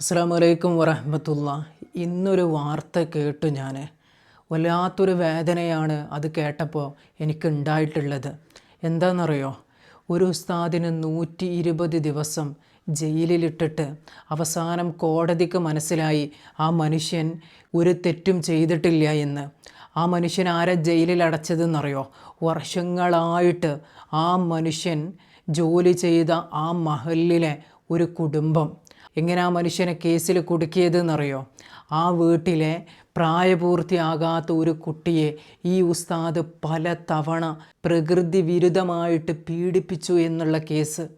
അസ്സാം വലൈക്കും വറഹമത്തുള്ള ഇന്നൊരു വാർത്ത കേട്ടു ഞാൻ വല്ലാത്തൊരു വേദനയാണ് അത് കേട്ടപ്പോൾ എനിക്ക് ഉണ്ടായിട്ടുള്ളത് എന്താണെന്നറിയോ ഒരു ഉസ്താദിന് നൂറ്റി ഇരുപത് ദിവസം ജയിലിലിട്ടിട്ട് അവസാനം കോടതിക്ക് മനസ്സിലായി ആ മനുഷ്യൻ ഒരു തെറ്റും ചെയ്തിട്ടില്ല എന്ന്. ആ മനുഷ്യൻ ആരെ ജയിലിൽ അടച്ചതെന്നറിയോ വർഷങ്ങളായിട്ട് ആ മനുഷ്യൻ ജോലി ചെയ്ത ആ മഹലിലെ ഒരു കുടുംബം. എങ്ങനെ ആ മനുഷ്യനെ കേസിൽ കുടുക്കിയതെന്നറിയോ? ആ വീട്ടിലെ പ്രായപൂർത്തിയാകാത്ത ഒരു കുട്ടിയെ ഈ ഉസ്താദ് പല തവണ പ്രകൃതി വിരുദ്ധമായിട്ട് പീഡിപ്പിച്ചു എന്നുള്ള കേസ്.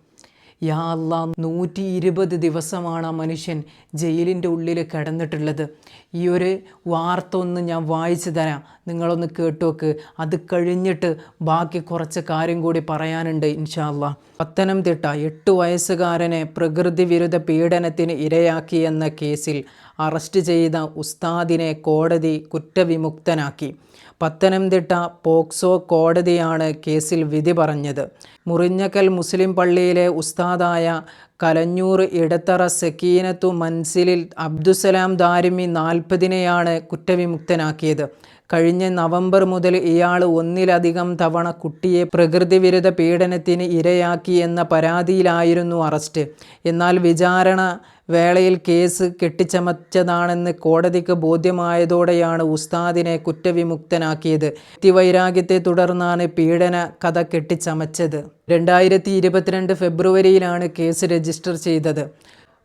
യാ അല്ലാ നൂറ്റി ഇരുപത് ദിവസമാണ് ആ മനുഷ്യൻ ജയിലിന്റെ ഉള്ളിൽ കിടന്നിട്ടുള്ളത്. ഈ ഒരു വാർത്ത ഒന്ന് ഞാൻ വായിച്ചു തരാം. നിങ്ങളൊന്ന് കേട്ടോക്ക്. അത് കഴിഞ്ഞിട്ട് ബാക്കി കുറച്ച് കാര്യം കൂടി പറയാനുണ്ട് ഇൻഷാല്ല പത്തനംതിട്ട എട്ട് വയസ്സുകാരനെ പ്രകൃതി വിരുദ്ധ പീഡനത്തിന് ഇരയാക്കിയെന്ന കേസിൽ അറസ്റ്റ് ചെയ്ത ഉസ്താദിനെ കോടതി കുറ്റവിമുക്തനാക്കി. പത്തനംതിട്ട പോക്സോ കോടതിയാണ് കേസിൽ വിധി പറഞ്ഞത്. മുറിഞ്ഞക്കൽ മുസ്ലിം പള്ളിയിലെ ഉസ്താദായ കലഞ്ഞൂർ ഇടത്തറ സക്കീനത്തു മൻസിലിൽ അബ്ദുസലാം ദാരിമി നാൽപ്പതിനെയാണ് കുറ്റവിമുക്തനാക്കിയത്. കഴിഞ്ഞ നവംബർ മുതൽ ഇയാൾ ഒന്നിലധികം തവണ കുട്ടിയെ പ്രകൃതിവിരുദ്ധ പീഡനത്തിന് ഇരയാക്കി എന്ന പരാതിയിലായിരുന്നു അറസ്റ്റ്. എന്നാൽ വിചാരണ വേളയിൽ കേസ് കെട്ടിച്ചമച്ചതാണെന്ന് കോടതിക്ക് ബോധ്യമായതോടെയാണ് ഉസ്താദിനെ കുറ്റവിമുക്തനാക്കിയത്. വ്യക്തിവൈരാഗ്യത്തെ തുടർന്നാണ് പീഡന കഥ കെട്ടിച്ചമച്ചത്. രണ്ടായിരത്തി ഇരുപത്തിരണ്ട് ഫെബ്രുവരിയിലാണ് കേസ് രജിസ്റ്റർ ചെയ്തത്.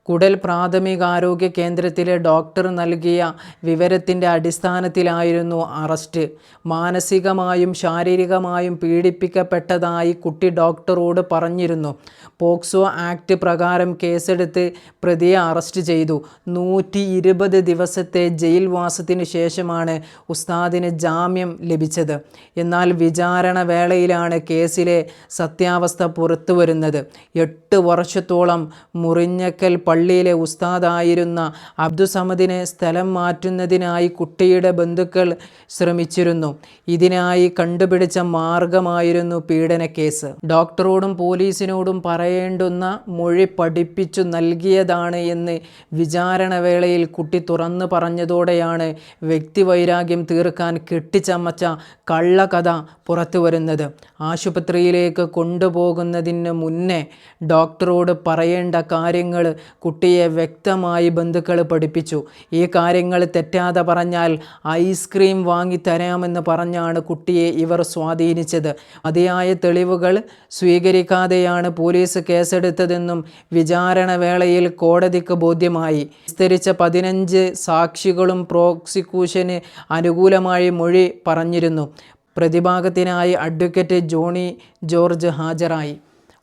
കുടൽ പ്രാഥമികാരോഗ്യ കേന്ദ്രത്തിലെ ഡോക്ടർ നൽകിയ വിവരത്തിന്റെ അടിസ്ഥാനത്തിലായിരുന്നു അറസ്റ്റ്. മാനസികമായും ശാരീരികമായും പീഡിപ്പിക്കപ്പെട്ടതായി കുട്ടി ഡോക്ടറോട് പറഞ്ഞിരുന്നു. പോക്സോ ആക്ട് പ്രകാരം കേസെടുത്ത് പ്രതിയെ അറസ്റ്റ് ചെയ്തു. നൂറ്റി ഇരുപത് ദിവസത്തെ ജയിൽവാസത്തിന് ശേഷമാണ് ഉസ്താദിന് ജാമ്യം ലഭിച്ചത്. എന്നാൽ വിചാരണ വേളയിലാണ് കേസിലെ സത്യാവസ്ഥ പുറത്തു വരുന്നത് എട്ട് വർഷത്തോളം മുറിഞ്ഞക്കൽ പള്ളിയിലെ ഉസ്താദായിരുന്ന അബ്ദുസമദിനെ സ്ഥലം മാറ്റുന്നതിനായി കുട്ടിയുടെ ബന്ധുക്കൾ ശ്രമിച്ചിരുന്നു. ഇതിനായി കണ്ടുപിടിച്ച മാർഗമായിരുന്നു പീഡന കേസ് ഡോക്ടറോടും പോലീസിനോടും പറയേണ്ടുന്ന മൊഴി പഠിപ്പിച്ചു നൽകിയതാണ് എന്ന് വിചാരണ വേളയിൽ കുട്ടി തുറന്നു പറഞ്ഞതോടെയാണ് വ്യക്തിവൈരാഗ്യം തീർക്കാൻ കെട്ടിച്ചമച്ച കള്ളകഥ പുറത്തു വരുന്നത് ആശുപത്രിയിലേക്ക് കൊണ്ടുപോകുന്നതിന് മുന്നേ ഡോക്ടറോട് പറയേണ്ട കാര്യങ്ങൾ കുട്ടിയെ വ്യക്തമായി ബന്ധുക്കൾ പഠിപ്പിച്ചു. ഈ കാര്യങ്ങൾ തെറ്റാതെ പറഞ്ഞാൽ ഐസ്ക്രീം വാങ്ങി തരാമെന്ന് പറഞ്ഞാണ് കുട്ടിയെ ഇവർ സ്വാധീനിച്ചത്. അതിയായ തെളിവുകൾ സ്വീകരിക്കാതെയാണ് പോലീസ് കേസെടുത്തതെന്നും വിചാരണ വേളയിൽ കോടതിക്ക് ബോധ്യമായി. വിസ്തരിച്ച പതിനഞ്ച് സാക്ഷികളും പ്രോസിക്യൂഷന് അനുകൂലമായി മൊഴി പറഞ്ഞിരുന്നു. പ്രതിഭാഗത്തിനായി അഡ്വക്കേറ്റ് ജോണി ജോർജ് ഹാജരായി.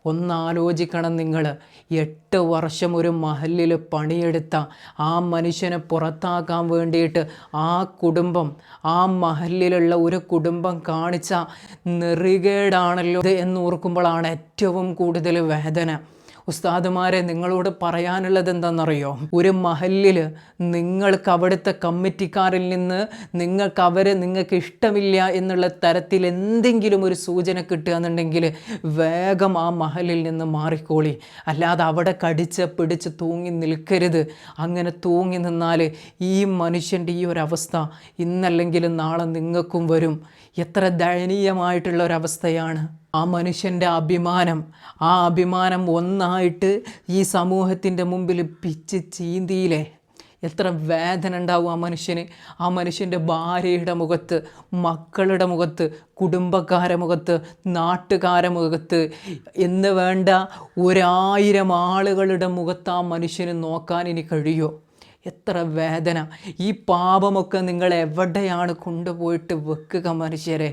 ഒന്നാലോചിക്കണം നിങ്ങൾ എട്ട് വർഷം ഒരു മഹലിൽ പണിയെടുത്ത ആ മനുഷ്യനെ പുറത്താക്കാൻ വേണ്ടിയിട്ട് ആ കുടുംബം ആ മഹലിലുള്ള ഒരു കുടുംബം കാണിച്ച നെറികേടാണല്ലോ എന്ന് ഓർക്കുമ്പോഴാണ് ഏറ്റവും കൂടുതൽ വേദന. ഉസ്താദുമാരെ നിങ്ങളോട് പറയാനുള്ളത് എന്താണെന്നറിയോ? ഒരു മഹലിൽ നിങ്ങൾക്ക് അവിടുത്തെ കമ്മിറ്റിക്കാരിൽ നിന്ന് നിങ്ങൾക്ക് അവരെ നിങ്ങൾക്ക് ഇഷ്ടമില്ല എന്നുള്ള തരത്തിൽ എന്തെങ്കിലും ഒരു സൂചന കിട്ടുകയെന്നുണ്ടെങ്കിൽ വേഗം ആ മഹലിൽ നിന്ന് മാറിക്കോളി. അല്ലാതെ അവിടെ കടിച്ച് പിടിച്ച് തൂങ്ങി നിൽക്കരുത്. അങ്ങനെ തൂങ്ങി നിന്നാൽ ഈ മനുഷ്യന്റെ ഈ ഒരവസ്ഥ ഇന്നല്ലെങ്കിലും നാളെ നിങ്ങൾക്കും വരും. എത്ര ദയനീയമായിട്ടുള്ള ഒരവസ്ഥയാണ്. ആ മനുഷ്യന്റെ അഭിമാനം ആ അഭിമാനം ഒന്നായിട്ട് ഈ സമൂഹത്തിന്റെ മുമ്പിൽ പിച്ച് ചീന്തിയില്ലേ? എത്ര വേദന ഉണ്ടാവും ആ മനുഷ്യന്. ആ മനുഷ്യന്റെ ഭാര്യയുടെ മുഖത്ത് മക്കളുടെ മുഖത്ത് കുടുംബക്കാരെ മുഖത്ത് നാട്ടുകാരെ മുഖത്ത് എന്ന് വേണ്ട ഒരായിരം ആളുകളുടെ മുഖത്ത് ആ മനുഷ്യന് നോക്കാൻ ഇനി കഴിയുമോ എത്ര വേദന. ഈ പാപമൊക്കെ നിങ്ങൾ എവിടെയാണ് കൊണ്ടുപോയിട്ട് വെക്കുക മനുഷ്യരെ?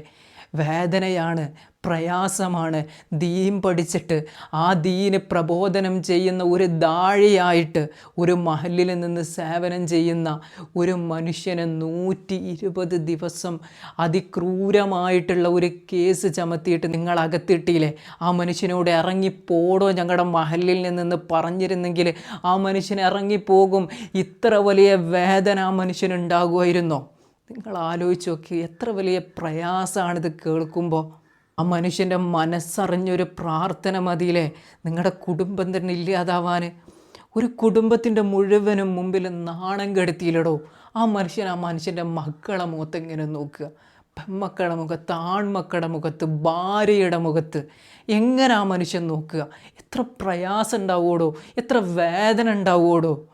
വേദനയാണ് പ്രയാസമാണ്. ദീൻ പഠിച്ചിട്ട് ആ ദീന് പ്രബോധനം ചെയ്യുന്ന ഒരു ദാഴിയായിട്ട് ഒരു മഹലിൽ നിന്ന് സേവനം ചെയ്യുന്ന ഒരു മനുഷ്യനെ നൂറ്റി ഇരുപത് ദിവസം അതിക്രൂരമായിട്ടുള്ള ഒരു കേസ് ചമത്തിയിട്ട് നിങ്ങൾ അകത്തിട്ടില്ലേ ആ മനുഷ്യനോട് ഇറങ്ങിപ്പോടോ ഞങ്ങളുടെ മഹലിൽ നിന്ന് പറഞ്ഞിരുന്നെങ്കിൽ ആ മനുഷ്യൻ ഇറങ്ങിപ്പോകും. ഇത്ര വലിയ വേദന ആ മനുഷ്യനുണ്ടാകുമായിരുന്നോ? നിങ്ങൾ ആലോചിച്ച് നോക്കി എത്ര വലിയ പ്രയാസമാണിത് കേൾക്കുമ്പോൾ. ആ മനുഷ്യന്റെ മനസ്സറിഞ്ഞൊരു പ്രാർത്ഥന മതിയിലെ നിങ്ങളുടെ കുടുംബം തന്നെ ഇല്ലാതാവാൻ. ഒരു കുടുംബത്തിന്റെ മുഴുവനും മുമ്പിൽ നാണം കെടുത്തിയില്ലടോ. ആ മനുഷ്യൻ ആ മനുഷ്യന്റെ മക്കളെ മുഖത്ത് എങ്ങനെ നോക്കുക. പെമ്മക്കളുടെ മുഖത്ത് ആൺമക്കളുടെ മുഖത്ത് ഭാര്യയുടെ മുഖത്ത്. എങ്ങനെ ആ മനുഷ്യൻ നോക്കുക? എത്ര പ്രയാസം ഉണ്ടാവുമോടോ എത്ര വേദന ഉണ്ടാവുമോടോ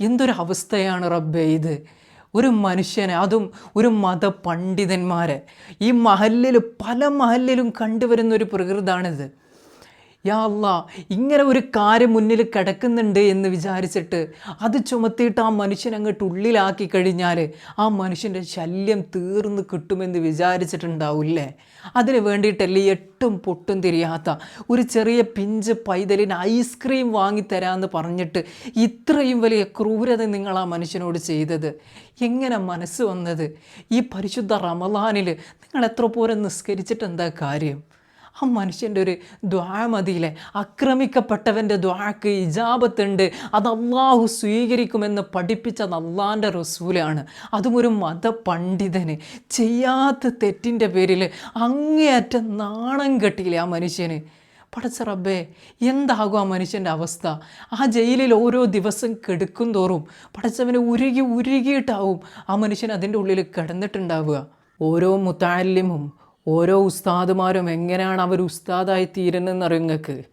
എന്തൊരു അവസ്ഥയാണ് റബ്ബേ ഇത്. ഒരു മനുഷ്യനെ അതും ഒരു മതപണ്ഡിതന്മാരെ. ഈ മഹലിൽ പല മഹല്ലിലും കണ്ടുവരുന്ന ഒരു പ്രകൃതാണിത്. യാ അല്ല ഇങ്ങനെ ഒരു കാര്യം മുന്നിൽ കിടക്കുന്നുണ്ട് എന്ന് വിചാരിച്ചിട്ട് അത് ചുമത്തിയിട്ട് ആ മനുഷ്യൻ അങ്ങോട്ട് ഉള്ളിലാക്കി കഴിഞ്ഞാൽ ആ മനുഷ്യന്റെ ശല്യം തീർന്ന് കിട്ടുമെന്ന് വിചാരിച്ചിട്ടുണ്ടാവില്ലേ? അതിന് വേണ്ടിയിട്ടല്ലേ എട്ടും പൊട്ടും തിരിയാത്ത ഒരു ചെറിയ പിഞ്ച് പൈതലിന് ഐസ്ക്രീം വാങ്ങിത്തരാമെന്ന് പറഞ്ഞിട്ട് ഇത്രയും വലിയ ക്രൂരത നിങ്ങൾ ആ മനുഷ്യനോട് ചെയ്തത്? എങ്ങനെ മനസ്സ് വന്നത്? ഈ പരിശുദ്ധ റമലാനിൽ നിങ്ങൾ എത്ര പോരെ നിസ്കരിച്ചിട്ട് എന്താ കാര്യം? ആ മനുഷ്യന്റെ ഒരു ദ്വാ മതിയിലെ ആക്രമിക്കപ്പെട്ടവന്റെ ദ്വാക്ക് ഇജാബത്തുണ്ട്. അത് അള്ളാഹു സ്വീകരിക്കുമെന്ന് പഠിപ്പിച്ചത് അള്ളാന്റെ റസൂലാണ്. അതും ഒരു മതപണ്ഡിതന് ചെയ്യാത്ത തെറ്റിന്റെ പേരിൽ അങ്ങേയറ്റം നാണം കെട്ടിയില്ലേ ആ മനുഷ്യന്? പടച്ച റബ്ബേ എന്താകും ആ മനുഷ്യന്റെ അവസ്ഥ? ആ ജയിലിൽ ഓരോ ദിവസം കെടുക്കും തോറും പടച്ചവന് ഉരുകി ഉരുകിയിട്ടാവും ആ മനുഷ്യൻ അതിന്റെ ഉള്ളിൽ കിടന്നിട്ടുണ്ടാവുക. ഓരോ മുത്താലിമും ഓരോ ഉസ്താദുമാരും എങ്ങനെയാണ് അവർ ഉസ്താദായി തീരുന്നതെന്ന് അറിയുങ്ങൾക്ക്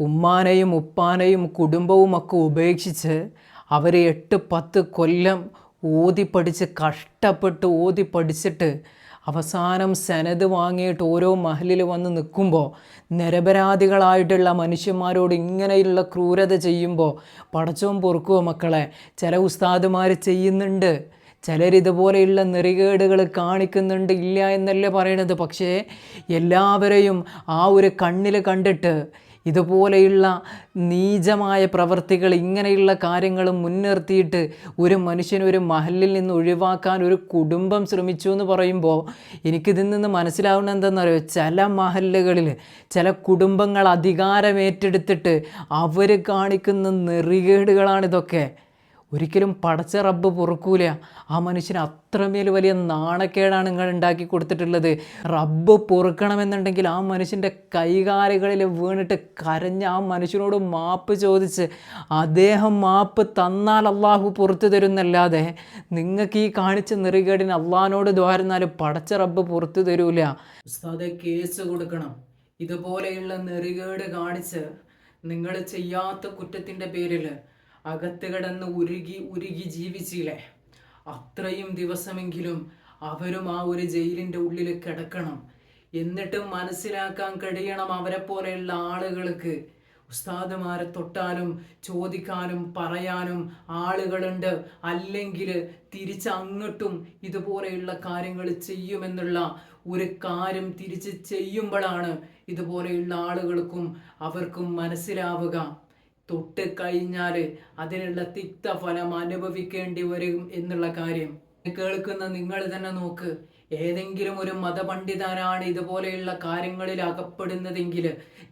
ഉമ്മാനെയും ഉപ്പാനെയും കുടുംബവും ഒക്കെ ഉപേക്ഷിച്ച് അവർ എട്ട് പത്ത് കൊല്ലം ഓതി പഠിച്ച് കഷ്ടപ്പെട്ട് ഓതി പഠിച്ചിട്ട് അവസാനം സനത് വാങ്ങിയിട്ട് ഓരോ മഹലിൽ വന്ന് നിൽക്കുമ്പോൾ നിരപരാധികളായിട്ടുള്ള മനുഷ്യന്മാരോട് ഇങ്ങനെയുള്ള ക്രൂരത ചെയ്യുമ്പോൾ പടച്ചവും പൊറുക്കുമോ മക്കളെ? ചില ഉസ്താദുമാർ ചെയ്യുന്നുണ്ട്. ചിലരിതുപോലെയുള്ള നെറികേടുകൾ കാണിക്കുന്നുണ്ട് ഇല്ല എന്നല്ല പറയണത്. പക്ഷേ എല്ലാവരെയും ആ ഒരു കണ്ണിൽ കണ്ടിട്ട് ഇതുപോലെയുള്ള നീചമായ പ്രവൃത്തികൾ ഇങ്ങനെയുള്ള കാര്യങ്ങൾ മുൻനിർത്തിയിട്ട് ഒരു മനുഷ്യനൊരു മഹലിൽ നിന്ന് ഒഴിവാക്കാൻ ഒരു കുടുംബം ശ്രമിച്ചു എന്ന് പറയുമ്പോൾ എനിക്കിതിൽ നിന്ന് മനസ്സിലാവുന്ന എന്താണെന്നറിയോ? ചില മഹലുകളിൽ ചില കുടുംബങ്ങൾ അധികാരമേറ്റെടുത്തിട്ട് അവർ കാണിക്കുന്ന നെറികേടുകളാണിതൊക്കെ. ഒരിക്കലും പടച്ച റബ്ബ് പൊറുക്കൂല. ആ മനുഷ്യന് അത്രമേൽ വലിയ നാണക്കേടാണ് നിങ്ങൾ ഉണ്ടാക്കി കൊടുത്തിട്ടുള്ളത്. റബ്ബ് പൊറുക്കണമെന്നുണ്ടെങ്കിൽ ആ മനുഷ്യന്റെ കൈകാലുകളിൽ വീണിട്ട് കരഞ്ഞ് ആ മനുഷ്യനോട് മാപ്പ് ചോദിച്ച് അദ്ദേഹം മാപ്പ് തന്നാൽ അള്ളാഹു പുറത്തു തരുന്നല്ലാതെ നിങ്ങൾക്ക് ഈ കാണിച്ച നെറികേടിന് അള്ളഹാനോട് ദ്വാരുന്നാൽ പടച്ച റബ്ബ് പുറത്തു തരൂല. കേസ് കൊടുക്കണം. ഇതുപോലെയുള്ള നെറികേട് കാണിച്ച് നിങ്ങൾ ചെയ്യാത്ത കുറ്റത്തിന്റെ പേരിൽ അകത്ത് കിടന്ന് ഉരുകി ഉരുകി ജീവിച്ചില്ലേ? അത്രയും ദിവസമെങ്കിലും അവരും ആ ഒരു ജയിലിന്റെ ഉള്ളിൽ കിടക്കണം. എന്നിട്ടും മനസ്സിലാക്കാൻ കഴിയണം അവരെ പോലെയുള്ള ആളുകൾക്ക്. ഉസ്താദുമാരെ തൊട്ടാലും ചോദിക്കാനും പറയാനും ആളുകളുണ്ട്. അല്ലെങ്കിൽ തിരിച്ചങ്ങോട്ടും ഇതുപോലെയുള്ള കാര്യങ്ങൾ ചെയ്യുമെന്നുള്ള ഒരു കാര്യം തിരിച്ച് ചെയ്യുമ്പോഴാണ് ഇതുപോലെയുള്ള ആളുകൾക്കും അവർക്കും മനസ്സിലാവുക. തൊട്ട് കഴിഞ്ഞാൽ അതിനുള്ള തിക്ത ഫലം അനുഭവിക്കേണ്ടി വരും എന്നുള്ള കാര്യം. കേൾക്കുന്ന നിങ്ങൾ തന്നെ നോക്ക്. ഏതെങ്കിലും ഒരു മതപണ്ഡിതനാണ് ഇതുപോലെയുള്ള കാര്യങ്ങളിൽ അകപ്പെടുന്നതെങ്കിൽ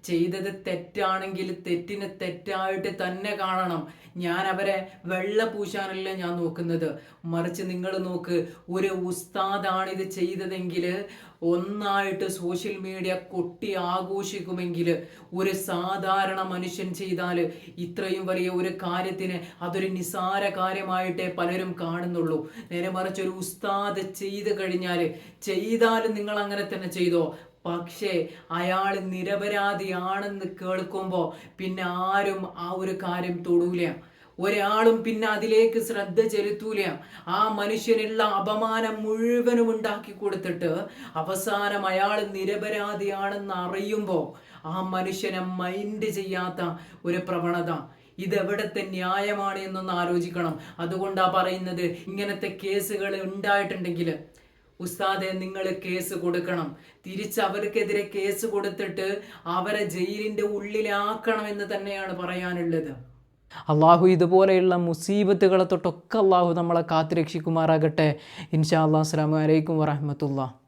ചെയ്തത് തെറ്റാണെങ്കിൽ തെറ്റിന് തെറ്റായിട്ട് തന്നെ കാണണം. ഞാൻ അവരെ വെള്ള പൂശാനല്ല ഞാൻ നോക്കുന്നത്. മറിച്ച് നിങ്ങൾ നോക്ക് ഒരു ഉസ്താദാണ് ഇത് ചെയ്തതെങ്കിൽ ഒന്നായിട്ട് സോഷ്യൽ മീഡിയ കൊട്ടി ആഘോഷിക്കുമെങ്കിൽ ഒരു സാധാരണ മനുഷ്യൻ ചെയ്താൽ ഇത്രയും വലിയ ഒരു കാര്യത്തിന് അതൊരു നിസാര കാര്യമായിട്ടേ പലരും കാണുന്നുള്ളൂ. നേരെ മറിച്ച് ഒരു ഉസ്താദ് ചെയ്ത് കഴിഞ്ഞാൽ ചെയ്താലും നിങ്ങൾ അങ്ങനെ തന്നെ ചെയ്തോ? പക്ഷേ അയാൾ നിരപരാധിയാണെന്ന് കേൾക്കുമ്പോൾ പിന്നെ ആരും ആ ഒരു കാര്യം തൊടൂല. ഒരാളും പിന്നെ അതിലേക്ക് ശ്രദ്ധ ചെലുത്തൂല. ആ മനുഷ്യനുള്ള അപമാനം മുഴുവനും ഉണ്ടാക്കി കൊടുത്തിട്ട് അവസാനം അയാൾ നിരപരാധിയാണെന്ന് അറിയുമ്പോൾ ആ മനുഷ്യനെ മൈൻഡ് ചെയ്യാത്ത ഒരു പ്രവണത. ഇതെവിടത്തെ ന്യായമാണ് എന്നൊന്ന് ആലോചിക്കണം. അതുകൊണ്ടാണ് പറയുന്നത് ഇങ്ങനത്തെ കേസുകൾ ഉണ്ടായിട്ടുണ്ടെങ്കിൽ ഉസ്താദെ നിങ്ങൾ കേസ് കൊടുക്കണം. തിരിച്ച് അവർക്കെതിരെ കേസ് കൊടുത്തിട്ട് അവരെ ജയിലിന്റെ ഉള്ളിലാക്കണം എന്ന് തന്നെയാണ് പറയാനുള്ളത്. അള്ളാഹു ഇതുപോലെയുള്ള മുസീബത്തുകളെ തൊട്ടൊക്കെ അള്ളാഹു നമ്മളെ കാത്തുരക്ഷിക്കുമാറാകട്ടെ. ഇൻഷാ അള്ളാഹ് അസ്സാം വലൈക്കും വറഹമത്തുള്ള